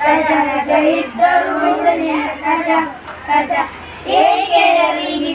गजाला जळीत धरून सजा सजा सजा केरवी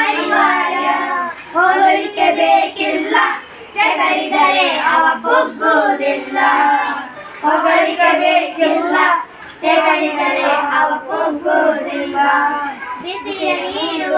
ಹೋಲಿಕೆ ಬೇಕಿಲ್ಲ ತೆಗಳಿದರೆ ಅವ ಕುಗ್ಗುವುದಿಲ್ಲ ಹೊಗಳಿಕೆ ಬೇಕಿಲ್ಲ ತೆಗಳಿದರೆ ಅವ ಕುಗ್ಗುವುದಿಲ್ಲ ಬಿಸಿಯ ನೀರು